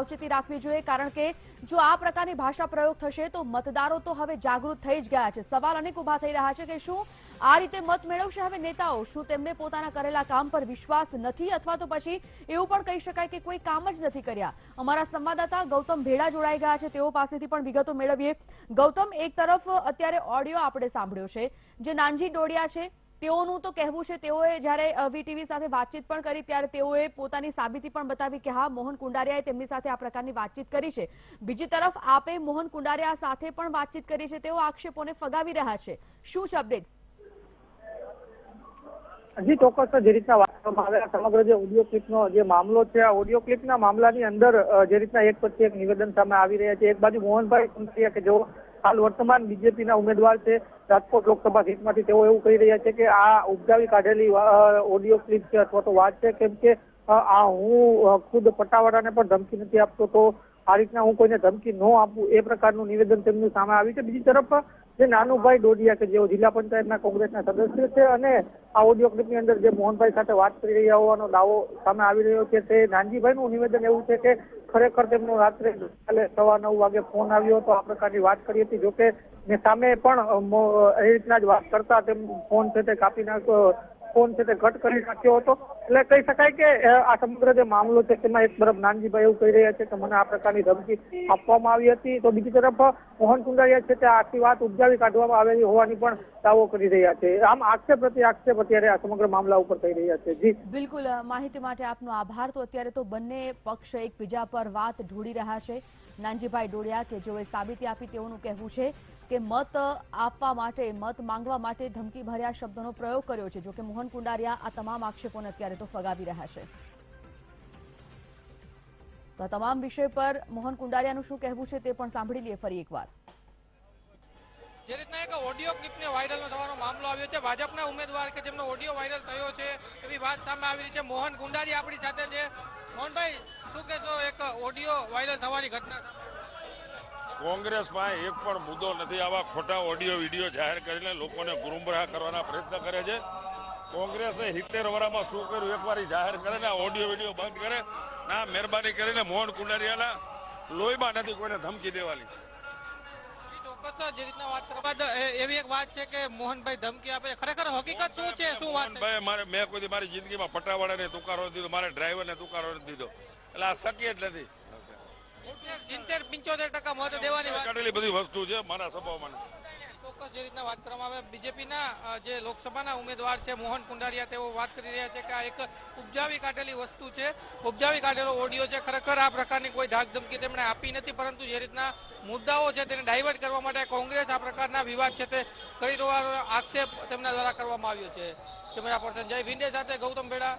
સાવચેતી રાખવી જોઈએ, કારણ કે જો આ પ્રકારની ભાષા પ્રયોગ થશે તો મતદારો તો હવે જાગૃત થઈ જ ગયા છે. સવાલ અનેક ઊભા થઈ રહ્યા છે કે શું આ રીતે મત મેળવશે હવે નેતાઓ? શું તેમને પોતાના કરેલા કામ પર વિશ્વાસ નથી? અથવા તો પછી એવું પણ કહી શકાય કે કોઈ કામ જ નથી કર્યા. અમારા સંવાદદાતા ગૌતમ ભેડા જોડાઈ ગયા છે. તેઓ પાસેથી પણ વિગતો મેળવીએ. ગૌતમ, એક તરફ અત્યારે ઓડિયો આપણે સાંભળ્યો છે, જે નાનજી ડોડિયા છે. તેઓનું તો કહેવું છે, તેઓએ જ્યારે વીટીવી સાથે વાતચીત પણ કરી, ત્યારે તેઓએ પોતાની સાબિતી પણ બતાવી કે હા, મોહન કુંડારિયાએ તેમની સાથે આ પ્રકારની વાતચીત કરી છે. બીજી તરફ, આપે મોહન કુંડારિયા સાથે પણ વાતચીત કરી છે, તેઓ આક્ષેપોને ફગાવી રહ્યા છે. શું છે અપડેટ હજી ચોક્કસ જે રીતના વાત કરવામાં આવે સમગ્ર જે ઓડિયો ક્લિપનો જે મામલો છે, આ ઓડિયો ક્લિપના મામલાની અંદર જે રીતના એક પછી એક નિવેદન સામે આવી રહ્યા છે. એક બાજુ મોહનભાઈ કુંડારિયા કે જેઓ હાલ વર્તમાન બીજેપીના ઉમેદવાર છે રાજકોટ લોકસભા સીટમાંથી તેઓ એવું કહી રહ્યા છે કે આ ઉપજાવી કાઢેલી ઓડિયો ક્લિપ છે અથવા તો વાત છે, કેમ કે આ હું ખુદ પટ્ટાવાળાને પણ ધમકી નથી આપતો, તો આ રીતના હું કોઈને ધમકી ન આપું, એ પ્રકારનું નિવેદન તેમનું સામે આવ્યું છે. બીજી તરફ, જે નાનુભાઈ ડોડિયા કે જેઓ જિલ્લા પંચાયતના કોંગ્રેસના સદસ્ય છે અને આ ઓડિયો ક્લિપની અંદર જે મોહનભાઈ સાથે વાત કરી રહ્યા હોવાનો દાવો સામે આવી રહ્યો છે, તે નાનજીભાઈનું નિવેદન એવું છે કે ખરેખર તેમનો રાત્રે કાલે સવા નવ વાગે ફોન આવ્યો હતો આ પ્રકારની વાત કરી હતી. જોકે ને સામે પણ એ રીતના જ વાત કરતા તેમ ફોન છે તે કાપી નાખ્યો ફોન છે તે કટ કરી નાખ્યો હતો. એટલે કહી શકાય કે આ સમગ્ર જે મામલો છે તેમાં એક તરફ નાનજીભાઈ એવું કહી રહ્યા છે કે મને આ પ્રકારની ધમકી આપવામાં આવી હતી. તો બીજી તરફ મોહન કુંડારિયા છે તે આખી વાત ઉપજાવી કાઢવામાં આવેલી હોવાની પણ દાવો કરી રહ્યા છે. આમ આક્ષેપ પ્રતિ આક્ષેપ અત્યારે આ સમગ્ર મામલા ઉપર થઈ રહ્યા છે. જી. બિલકુલ માહિતી માટે આપનો આભાર. તો અત્યારે તો બંને પક્ષ એકબીજા પર વાત ઢોળી રહ્યા છે. નાનજીભાઈ ડોડિયા કે જેઓએ સાબિતી આપી તેઓનું કહેવું છે કે મત આપવા માટે, મત માંગવા માટે ધમકી ભર્યા શબ્દોનો પ્રયોગ કર્યો છે. જોકે મોહન કુંડારિયા આ તમામ આક્ષેપોને અત્યારે તો ફગાવી રહ્યા છે. તો આ તમામ વિષય પર મોહન કુંડારિયાનું શું કહેવું છે તે પણ સાંભળી લઈએ ફરી એકવાર. જે રીતના એક ઓડિયો ક્લિપને વાયરલ થવાનો મામલો આવ્યો છે ભાજપના ઉમેદવાર કે જેમનો ઓડિયો વાયરલ થયો છે એવી વાત સામે આવી રહી છે. મોહન ગુંડારી આપણી સાથે છે. મોહનભાઈ શું કહેશો એક ઓડિયો વાયરલ થવાની ઘટના કોંગ્રેસમાં એક પણ મુદ્દો નથી. આવા ખોટા ઓડિયો વીડિયો જાહેર કરીને લોકોને ગુમરાહ કરવાના પ્રયત્ન કરે છે. કોંગ્રેસે સિત્તેર વરામાં શું કર્યું? એકવાર જાહેર કરે ને ઓડિયો વીડિયો બંધ કરે. ના મહેરબાની કરીને મોહન કુંડારિયાના લોહીમાં નથી કોઈને ધમકી દેવાની. ચોક્કસ જે રીતના વાત કરવા એવી એક વાત છે કે મોહનભાઈ ધમકી આપે. ખરેખર હકીકત શું છે? શું વાત? મારે મેં કોઈ મારી જિંદગીમાં પટાવાળાને તુકારો નથી દીધો મારે ડ્રાઈવરને તુકારો નથી દીધો. એટલે આ શક્ય જ નથી. સિત્તેર પિંચોતેર ટકા મત દેવાની કાઢેલી બધી વસ્તુ છે મારા નથી. ચોક્કસ જે રીતના વાત કરવામાં આવે, બીજેપીના જે લોકસભાના ઉમેદવાર છે, મોહન કુંડારિયા, તેઓ વાત કરી રહ્યા છે કે આ એક ઉપજાવી કાઢેલી વસ્તુ છે. ઉપજાવી કાઢેલો ઓડિયો છે. ખરેખર આ પ્રકારની કોઈ ધાકધમકી તેમણે આપી નથી, પરંતુ જે રીતના મુદ્દાઓ છે તેને ડાયવર્ટ કરવા માટે કોંગ્રેસ આ પ્રકારના વિવાદ છે તે કરી રહ્યો આક્ષેપ તેમના દ્વારા કરવામાં આવ્યો છે. કેમેરા પર્સન જય ભીંડે સાથે ગૌતમ ભેડા